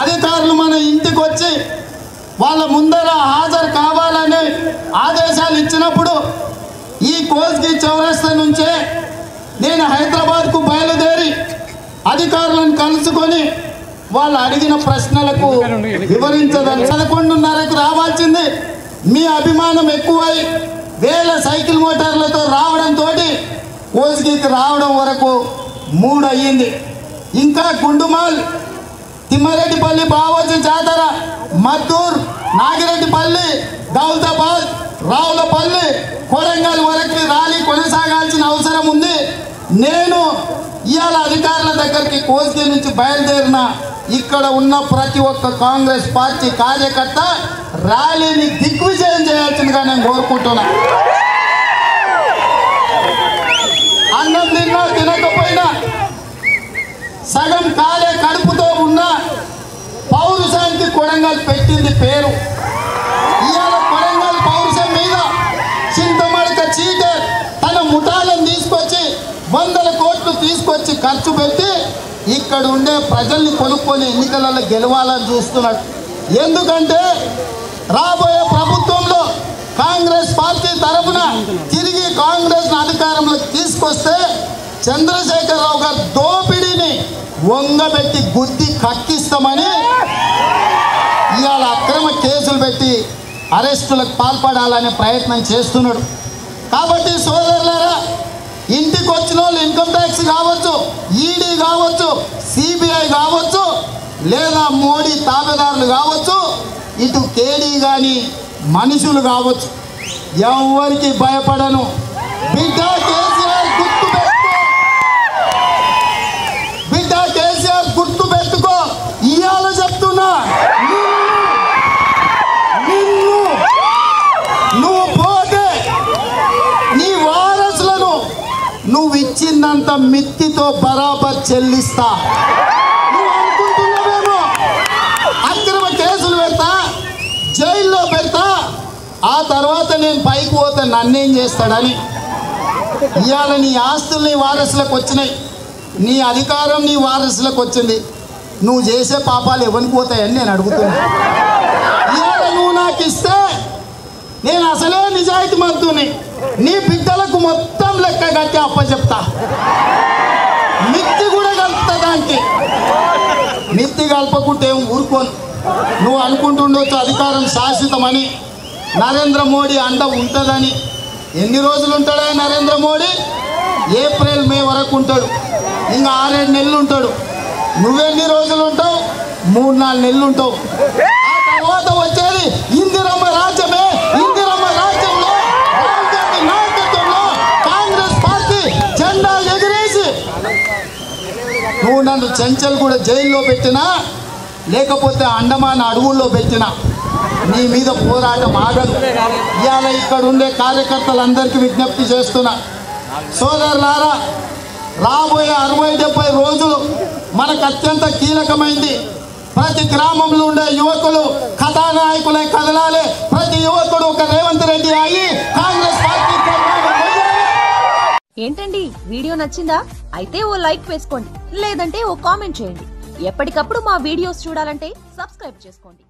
అధికారులు మన ఇంటికి వచ్చి వాళ్ళ ముందర హాజరు కావాలని ఆదేశాలు ఇచ్చినప్పుడు ఈ కోస్గి చౌరస్తా నుంచే నేను హైదరాబాద్కు బయలుదేరి అధికారులను కలుసుకొని వాళ్ళు అడిగిన ప్రశ్నలకు వివరించదని. పదకొండున్నరకు రావాల్సింది మీ అభిమానం ఎక్కువై వేల సైకిల్ మోటార్ కోస్గికి రావడం వరకు మూడు అయ్యింది ఇంకా గుండుమాల్ తిమ్మారెడ్డిపల్లి బావోజీ జాతర మద్దూర్ నాగిరెడ్డిపల్లి దౌలతాబాద్ రావులపల్లి కొడంగల్ వరకు ర్యాలీ కొనసాగాల్సిన అవసరం ఉంది. నేను ఇవాళ అధికారుల దగ్గరికి కోస్గి నుంచి బయలుదేరిన ఇక్కడ ఉన్న ప్రతి ఒక్క కాంగ్రెస్ పార్టీ కార్యకర్త ర్యాలీని దిగ్విజయం చేయాల్సిందిగా నేను కోరుకుంటున్నాను తిన్నా తినకపోయినా సగం కాలే కడుపుతో ఉన్న పౌరుషానికి కొడంగల్ పెట్టింది పేరు. ఇవాళ కొడంగల్ పౌరుషం మీద చింతమడక చీటర్ తన ముఠాలను తీసుకొచ్చి వందల కోట్లు తీసుకొచ్చి ఖర్చు పెట్టి ఇక్కడ ఉండే ప్రజల్ని కొనుక్కొని ఎన్నికలలో గెలవాలని చూస్తున్నాడు. ఎందుకంటే రాబోయే ప్రభుత్వంలో కాంగ్రెస్ పార్టీ తరఫున తిరిగి కాంగ్రెస్ అధికారంలోకి తీసుకొస్తే చంద్రశేఖరరావు గారు దోపిడీని వంగబెట్టి గుద్ది కక్కిస్తామని ఇవాళ అక్రమ కేసులు పెట్టి అరెస్టులకు పాల్పడాలనే ప్రయత్నం చేస్తున్నాడు. కాబట్టి సోదరులారా ఇంటికి వచ్చిన వాళ్ళు ఇన్కమ్ ట్యాక్స్ కావచ్చు ఈడీ కావచ్చు సిబిఐ కావచ్చు లేదా మోడీ తాబేదారులు కావచ్చు ఇటు కేడీ కానీ మనుషులు కావచ్చు. ఎవరికి భయపడను. బిడ్డ కేసీఆర్ గుర్తు పెట్టుకో. బిడ్డ కేసీఆర్ గుర్తు పెట్టుకో. ఇవాళ చెప్తున్నా. నిన్ను నువ్వు పోతే నీ వారసులను నువ్వు ఇచ్చిందంత మిత్తితో బరాబర్ చెల్లిస్తా నువ్వు అనుకుంటున్నావేమో అక్రమ కేసులు పెడతా జైల్లో పెడతా ఆ తర్వాత నేను పైకి పోతే నన్నేం చేస్తాడని? ఇవాళ నీ ఆస్తులు నీ వారసులకు వచ్చినాయి. నీ అధికారం నీ వారసులకు వచ్చింది. నువ్వు చేసే పాపాలు ఎవరికి పోతాయని నేను అడుగుతున్నా. ఇవాళ నువ్వు నాకు ఇస్తే నేను అసలే నిజాయితీ మంతుని నీ బిడ్డలకు మొత్తం లెక్క కట్టి అప్పచెప్తా. మిత్తి కూడా కలుపుతా దానికి. మిత్తి కలపకుంటే ఏం ఊరుకోను. నువ్వు అనుకుంటుండొచ్చు అధికారం శాశ్వతమని. నరేంద్ర మోడీ అండ ఉంటుందని. ఎన్ని రోజులు ఉంటాడా నరేంద్ర మోడీ? ఏప్రిల్ మే వరకు ఉంటాడు. ఇంకా ఆరేడు నెలలు ఉంటాడు. నువ్వెన్ని రోజులు ఉంటావు? మూడు నాలుగు నెలలు ఉంటావు. ఆ తర్వాత వచ్చేది ఇందిరమ్మ రాజ్యమే. ఇందిరమ్మ రాజ్యంలో రాహుల్ గాంధీ నాయకత్వంలో కాంగ్రెస్ పార్టీ జెండా ఎగిరేసి నువ్వు నన్ను చెంచల్ కూడా జైల్లో పెట్టినా లేకపోతే అండమాన్ అడవుల్లో పెట్టినా. నీ మీద పోరాటం ఆగదు. ఇవాళ ఇక్కడ ఉండే కార్యకర్తలందరికీ విజ్ఞప్తి చేస్తున్నా. సోదరులారా రాబోయే అరవై డెబ్బై రోజులు మనకు అత్యంత కీలకమైంది. ప్రతి గ్రామంలో ఉండే యువకులు కథానాయకులై కదలాలి. ప్రతి యువకుడు ఒక రేవంత్ రెడ్డి అయ్యి కాంగ్రెస్ పార్టీ ఏంటండి? వీడియో నచ్చిందా? అయితే ఓ లైక్ వేసుకోండి. లేదంటే ఓ కామెంట్ చేయండి. ఎప్పటికప్పుడు మా వీడియోస్ చూడాలంటే సబ్స్క్రైబ్ చేసుకోండి.